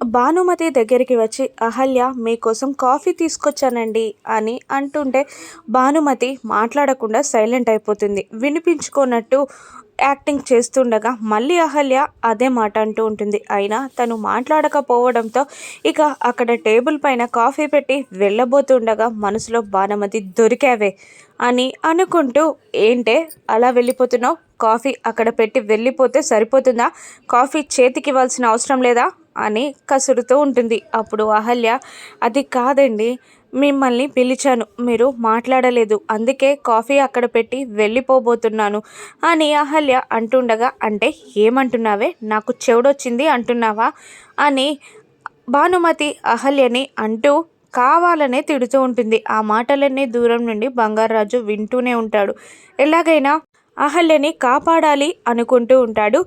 భానుమతి దగ్గరికి వచ్చి అహల్య మీకోసం కాఫీ తీసుకొచ్చానండి అని అంటుంటే భానుమతి మాట్లాడకుండా సైలెంట్ అయిపోతుంది. వినిపించుకున్నట్టు యాక్టింగ్ చేస్తుండగా మళ్ళీ అహల్య అదే మాట అంటూ ఉంటుంది. అయినా తను మాట్లాడకపోవడంతో ఇక అక్కడ టేబుల్ పైన కాఫీ పెట్టి వెళ్ళబోతుండగా మనసులో భానుమతి దొరికావే అని అనుకుంటూ ఏంటే అలా వెళ్ళిపోతున్నావు? కాఫీ అక్కడ పెట్టి వెళ్ళిపోతే సరిపోతుందా? కాఫీ చేతికి ఇవ్వాల్సిన అవసరం లేదా? అని కసురుతూ ఉంటుంది. అప్పుడు అహల్య అది కాదండి మిమ్మల్ని పిలిచాను మీరు మాట్లాడలేదు అందుకే కాఫీ అక్కడ పెట్టి వెళ్ళిపోబోతున్నాను అని అహల్య అంటుండగా అంటే ఏమంటున్నావే నాకు చెవుడొచ్చింది అంటున్నావా అని భానుమతి అహల్యని అంటూ కావాలనే తిడుతూ ఉంటుంది. ఆ మాటలన్నీ దూరం నుండి బంగారాజు వింటూనే ఉంటాడు. ఎలాగైనా అహల్యని కాపాడాలి అనుకుంటూ ఉంటాడు.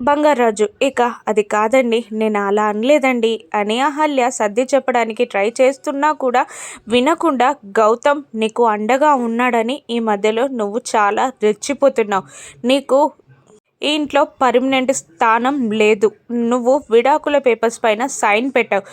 బంగారాజు ఇక అది కాదండి నేను అలా అనలేదండి. అని అహల్య సర్ది చెప్పడానికి ట్రై చేస్తున్నా కూడా వినకుండా గౌతమ్ నీకు అండగా ఉన్నాడని ఈ మధ్యలో నువ్వు చాలా రెచ్చిపోతున్నావు. నీకు ఈ ఇంట్లో పర్మనెంట్ స్థానం లేదు. నువ్వు విడాకుల పేపర్స్ పైన సైన్ పెట్టావు.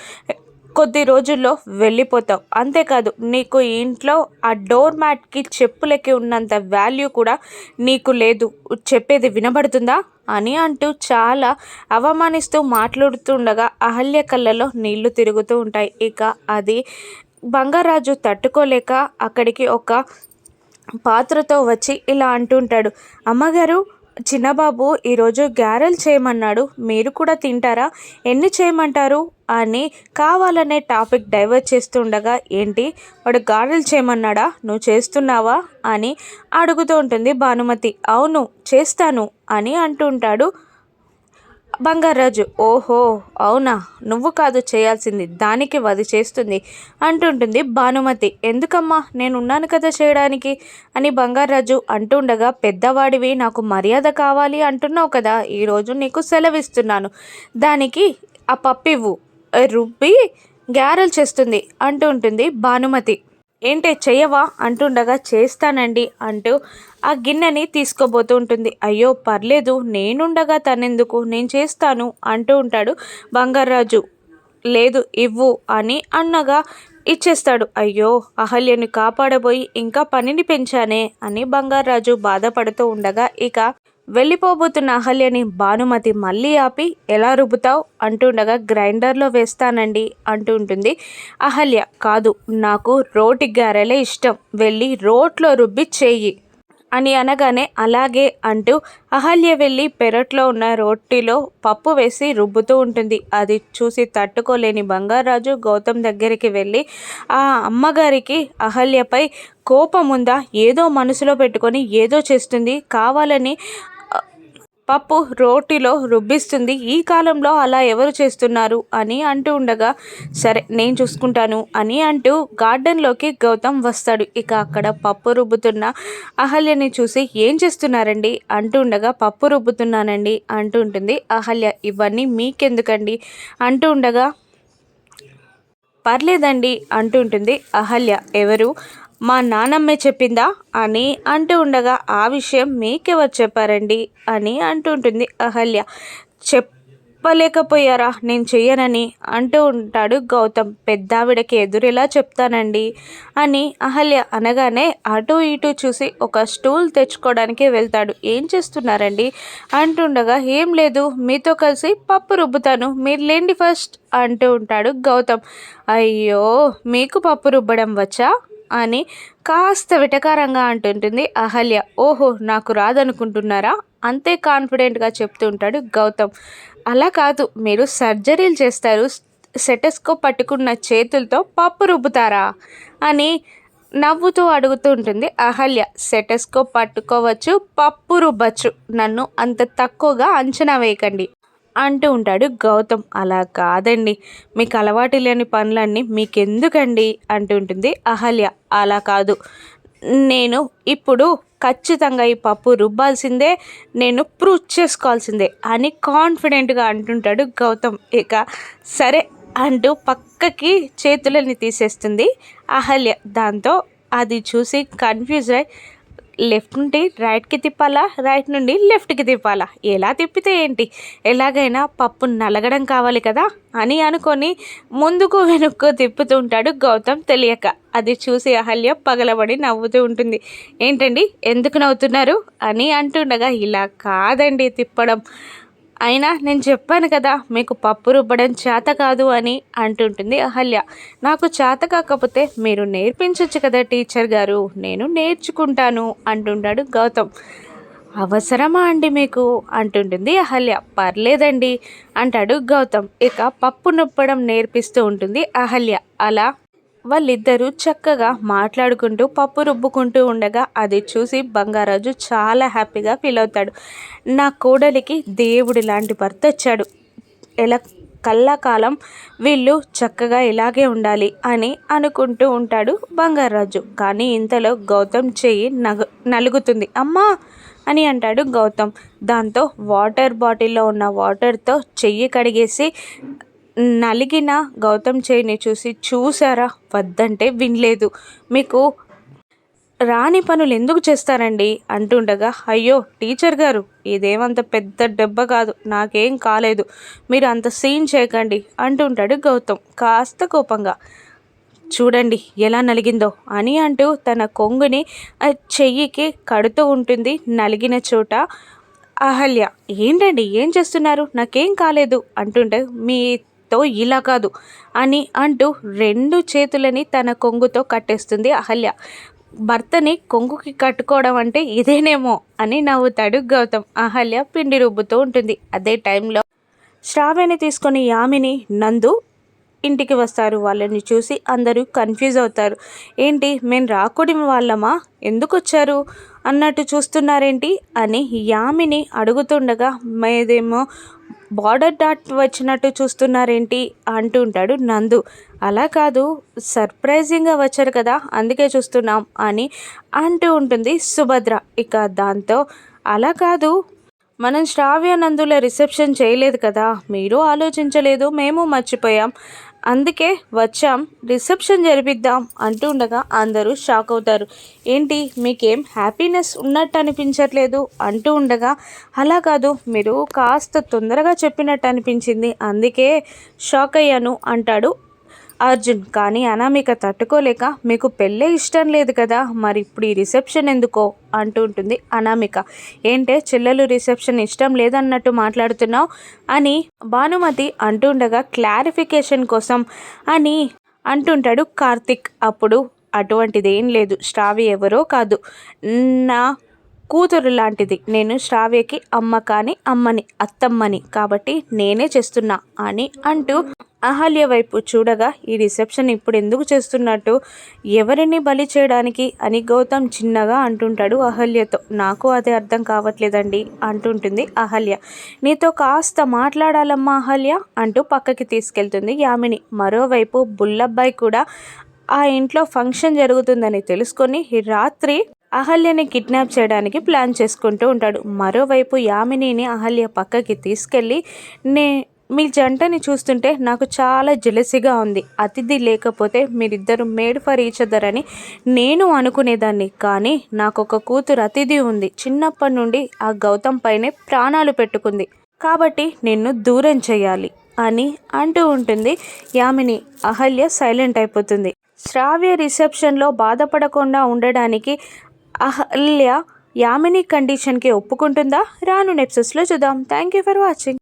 కొద్ది రోజుల్లో వెళ్ళిపోతావు. అంతేకాదు నీకు ఇంట్లో ఆ డోర్ మ్యాట్కి చెప్పులకి ఉన్నంత వాల్యూ కూడా నీకు లేదు. చెప్పేది వినబడుతుందా? అని అంటూ చాలా అవమానిస్తూ మాట్లాడుతుండగా అహల్య కళ్ళలో నీళ్ళు తిరుగుతూ ఉంటాయి. ఇక అది బంగారాజు తట్టుకోలేక అక్కడికి ఒక పాత్రతో వచ్చి ఇలా అంటుంటాడు అమ్మగారు చిన్నబాబు ఈరోజు గ్యారెల్ చేయమన్నాడు. మీరు కూడా తింటారా? ఎన్ని చేయమంటారు? అని కావాలనే టాపిక్ డైవర్ట్ చేస్తుండగా ఏంటి? వాడు గారెలు చేయమన్నాడా? నువ్వు చేస్తున్నావా? అని అడుగుతూ ఉంటుంది భానుమతి. అవును చేస్తాను అని అంటుంటాడు బంగారాజు ఓహో అవునా? నువ్వు కాదు చేయాల్సింది దానికి వది చేస్తుంది అంటుంటుంది భానుమతి. ఎందుకమ్మా? నేనున్నాను కదా చేయడానికి అని బంగారాజు అంటుండగా పెద్దవాడివి నాకు మర్యాద కావాలి అంటున్నావు కదా ఈరోజు నీకు సెలవిస్తున్నాను. దానికి ఆ పప్పివ్వు రుబ్బి గ్యారల్ చేస్తుంది అంటూ ఉంటుంది భానుమతి. ఏంటే చెయ్యవా? అంటుండగా చేస్తానండి అంటూ ఆ గిన్నెని తీసుకోబోతూ ఉంటుంది. అయ్యో పర్లేదు నేనుండగా తనెందుకు? నేను చేస్తాను అంటూ ఉంటాడు బంగారాజు. లేదు ఇవ్వు అని అన్నగా ఇచ్చేస్తాడు. అయ్యో అహల్యని కాపాడబోయి ఇంకా పనిని పెంచానే అని బంగారాజు బాధపడుతూ ఉండగా ఇక వెళ్ళిపోబోతున్న అహల్యని భానుమతి మళ్ళీ ఆపి ఎలా రుబ్బుతావు? అంటుండగా గ్రైండర్లో వేస్తానండి అంటూ ఉంటుంది అహల్య కాదు నాకు రోటి గారెలే ఇష్టం వెళ్ళి రోట్లో రుబ్బి చెయ్యి అని అనగానే అలాగే అంటూ అహల్య వెళ్ళి పెరట్లో ఉన్న రొట్టిలో పప్పు వేసి రుబ్బుతూ ఉంటుంది. అది చూసి తట్టుకోలేని బంగారాజు గౌతమ్ దగ్గరికి వెళ్ళి ఆ అమ్మగారికి అహల్యపై కోపం ఉందా? ఏదో మనసులో పెట్టుకొని ఏదో చేస్తుంది. కావాలని పప్పు రోటిలో రుబ్బిస్తుంది. ఈ కాలంలో అలా ఎవరు చేస్తున్నారు అని అంటూ ఉండగా సరే నేను చూసుకుంటాను అని అంటూ గార్డెన్లోకి గౌతమ్ వస్తాడు. ఇక అక్కడ పప్పు రుబ్బుతున్న అహల్యని చూసి ఏం చేస్తున్నారండి? అంటూ ఉండగా పప్పు రుబ్బుతున్నానండి అంటూ ఉంటుంది అహల్య. ఇవన్నీ మీకెందుకండి? అంటూ ఉండగా పర్లేదండి అంటుంటుంది అహల్య. ఎవరు? మా నానమ్మే చెప్పిందా? అని అంటూ ఉండగా ఆ విషయం మీకెవరు చెప్పారండి? అని అంటుంటుంది అహల్య. చెప్ చెప్పలేకపోయారా? నేను చెయ్యనని అంటూ ఉంటాడు గౌతమ్. పెద్దావిడకి ఎదురెలా చెప్తానండి? అని అహల్య అనగానే అటు ఇటు చూసి ఒక స్టూల్ తెచ్చుకోవడానికి వెళ్తాడు. ఏం చేస్తున్నారండి? అంటుండగా ఏం లేదు మీతో కలిసి పప్పు రుబ్బుతాను. మీరు లేండి ఫస్ట్ అంటూ ఉంటాడు గౌతమ్. అయ్యో మీకు పప్పు రుబ్బడం వచ్చా? అని కాస్త విటకారంగా అంటుంటుంది అహల్య. ఓహో నాకు రాదనుకుంటున్నారా? అంతే కాన్ఫిడెంట్గా చెప్తూ ఉంటాడు గౌతమ్. అలా కాదు. మీరు సర్జరీలు చేస్తారు. సెటస్కోప్ పట్టుకున్న చేతులతో పప్పు రుబ్బుతారా? అని నవ్వుతూ అడుగుతూ ఉంటుంది అహల్య. సెటస్కోప్ పట్టుకోవచ్చు పప్పు రుబ్బచ్చు. నన్ను అంత తక్కువగా అంచనా వేయకండి అంటూ ఉంటాడు గౌతమ్. అలా కాదండి. మీకు అలవాటు లేని పనులన్నీ మీకెందుకండి? అంటూ ఉంటుంది అహల్య. అలా కాదు. నేను ఇప్పుడు ఖచ్చితంగా ఈ పప్పు రుబ్బాల్సిందే నేను ప్రూవ్ చేసుకోవాల్సిందే అని కాన్ఫిడెంట్గా అంటుంటాడు గౌతమ్. ఇక సరే అంటూ పక్కకి చేతులని తీసేస్తుంది అహల్య. దాంతో అది చూసి కన్ఫ్యూజ్ అయి లెఫ్ట్ నుండి రైట్కి తిప్పాలా? రైట్ నుండి లెఫ్ట్కి తిప్పాలా? ఎలా తిప్పితే ఏంటి? ఎలాగైనా పప్పు నలగడం కావాలి కదా? అని అనుకొని ముందుకు వెనుక్కు తిప్పుతూ ఉంటాడు గౌతమ్ తెలియక. అది చూసి అహల్య పగలబడి నవ్వుతూ ఉంటుంది. ఏంటండి? ఎందుకు నవ్వుతున్నారు? అని అంటుండగా ఇలా కాదండి తిప్పడం. అయినా నేను చెప్పాను కదా మీకు పప్పు రుబ్బడం చేత కాదు అని అంటుంటుంది అహల్య. నాకు చేత కాకపోతే మీరు నేర్పించవచ్చు కదా టీచర్ గారు నేను నేర్చుకుంటాను అంటుంటాడు గౌతమ్. అవసరమా అండి మీకు? అంటుంటుంది అహల్య. పర్లేదండి అంటాడు గౌతమ్. ఇక పప్పు నొప్పడం నేర్పిస్తూ ఉంటుంది అహల్య. అలా వాళ్ళిద్దరూ చక్కగా మాట్లాడుకుంటూ పప్పు రుబ్బుకుంటూ ఉండగా అది చూసి బంగారాజు చాలా హ్యాపీగా ఫీల్ అవుతాడు. నా కోడలికి దేవుడి లాంటి భర్త వచ్చాడు. ఎలా కళ్ళకాలం వీళ్ళు చక్కగా ఇలాగే ఉండాలి అని అనుకుంటూ ఉంటాడు బంగారాజు. కానీ ఇంతలో గౌతమ్ చెయ్యి నగ నలుగుతుంది. అమ్మా! అని అంటాడు గౌతమ్. దాంతో వాటర్ బాటిల్లో ఉన్న వాటర్తో చెయ్యి కడిగేసి నలిగిన గౌతమ్ చేయిని చూసి చూసారా? వద్దంటే వినలేదు. మీకు రాని పనులు ఎందుకు చేస్తారండి? అంటుండగా అయ్యో టీచర్ గారు ఇదేమంత పెద్ద దెబ్బ కాదు. నాకేం కాలేదు. మీరు అంత సీన్ చేయకండి అంటుంటాడు గౌతమ్ కాస్త కోపంగా. చూడండి ఎలా నలిగిందో అని అంటూ తన కొంగుని చెయ్యికి కడుతూ ఉంటుంది నలిగిన చోట. అహల్య ఏంటండి? ఏం చేస్తున్నారు? నాకేం కాలేదు అంటుంటే మీ తో ఇలా కాదు అని అంటూ రెండు చేతులని తన కొంగుతో కట్టేస్తుంది అహల్య. భర్తని కొంగుకి కట్టుకోవడం అంటే ఇదేనేమో అని నవ్వుతాడు గౌతమ్. అహల్య పిండి రుబ్బుతూ ఉంటుంది. అదే టైంలో శ్రావ్యని తీసుకొని యామిని నందు ఇంటికి వస్తారు. వాళ్ళని చూసి అందరూ కన్ఫ్యూజ్ అవుతారు. ఏంటి మేము రాకూడమి వాళ్ళమా? ఎందుకు వచ్చారు? అన్నట్టు చూస్తున్నారేంటి? అని యామిని అడుగుతుండగా మేదేమో బార్డర్ డాట్ వచ్చినట్టు చూస్తున్నారేంటి అంటూ ఉంటాడు నందు. అలా కాదు సర్ప్రైజింగ్గా వచ్చారు కదా అందుకే చూస్తున్నాం అని అంటూ ఉంటుంది సుభద్ర. ఇక దాంతో అలా కాదు మనం శ్రావ్య నందుల రిసెప్షన్ చేయలేదు కదా మీరు ఆలోచించలేదు మేము మర్చిపోయాం అందుకే వచ్చాం రిసెప్షన్ జరిపిద్దాం అంటూ ఉండగా అందరూ షాక్ అవుతారు. ఏంటి మీకేం హ్యాపీనెస్ ఉన్నట్టు అనిపించట్లేదు? అంటూ ఉండగా అలా కాదు మీరు కాస్త తొందరగా చెప్పినట్టు అనిపించింది. అందుకే షాక్ అయ్యాను అంటాడు అర్జున్ కానీ అనామిక తట్టుకోలేక మీకు పెళ్ళే ఇష్టం లేదు కదా మరి ఇప్పుడు ఈ రిసెప్షన్ ఎందుకో అంటూ ఉంటుంది అనామిక. ఏంటే చెల్లెలు రిసెప్షన్ ఇష్టం లేదన్నట్టు మాట్లాడుతున్నావు అని భానుమతి అంటుండగా క్లారిఫికేషన్ కోసం అని అంటుంటాడు కార్తిక్. అప్పుడు అటువంటిది ఏం లేదు. శ్రావి ఎవరో కాదు. నా కూతురు లాంటిది. నేను శ్రావ్యకి అమ్మ కాని అమ్మని అత్తమ్మని కాబట్టి నేనే చేస్తున్నా అని అంటూ అహల్య వైపు చూడగా ఈ రిసెప్షన్ ఇప్పుడు ఎందుకు చేస్తున్నట్టు? ఎవరిని బలి చేయడానికి? అని గౌతమ్ చిన్నగా అంటుంటాడు అహల్యతో. నాకు అదే అర్థం కావట్లేదండి అంటుంటుంది అహల్య. నీతో కాస్త మాట్లాడాలమ్మా అహల్య అంటూ పక్కకి తీసుకెళ్తుంది యామిని. మరోవైపు బుల్లబ్బాయి కూడా ఆ ఇంట్లో ఫంక్షన్ జరుగుతుందని తెలుసుకొని రాత్రి అహల్యని కిడ్నాప్ చేయడానికి ప్లాన్ చేసుకుంటూ ఉంటాడు. మరోవైపు యామినిని అహల్య పక్కకి తీసుకెళ్ళి నే మీ జంటని చూస్తుంటే నాకు చాలా జెలసిగా ఉంది. అతిథి లేకపోతే మీరిద్దరు మేడ్ ఫర్ ఈచ్ అదర్ అని నేను అనుకునేదాన్ని. కానీ నాకు ఒక కూతురు అతిథి ఉంది. చిన్నప్పటి నుండి ఆ గౌతమ్ పైనే ప్రాణాలు పెట్టుకుంది. కాబట్టి నిన్ను దూరం చేయాలి అని అంటూ ఉంటుంది యామిని. అహల్య సైలెంట్ అయిపోతుంది. శ్రావ్య రిసెప్షన్లో బాధపడకుండా ఉండడానికి అహల్య యామిని కండిషన్కి ఒప్పుకుంటుందా? రాను నెప్సెస్లో చూద్దాం. Thank you for watching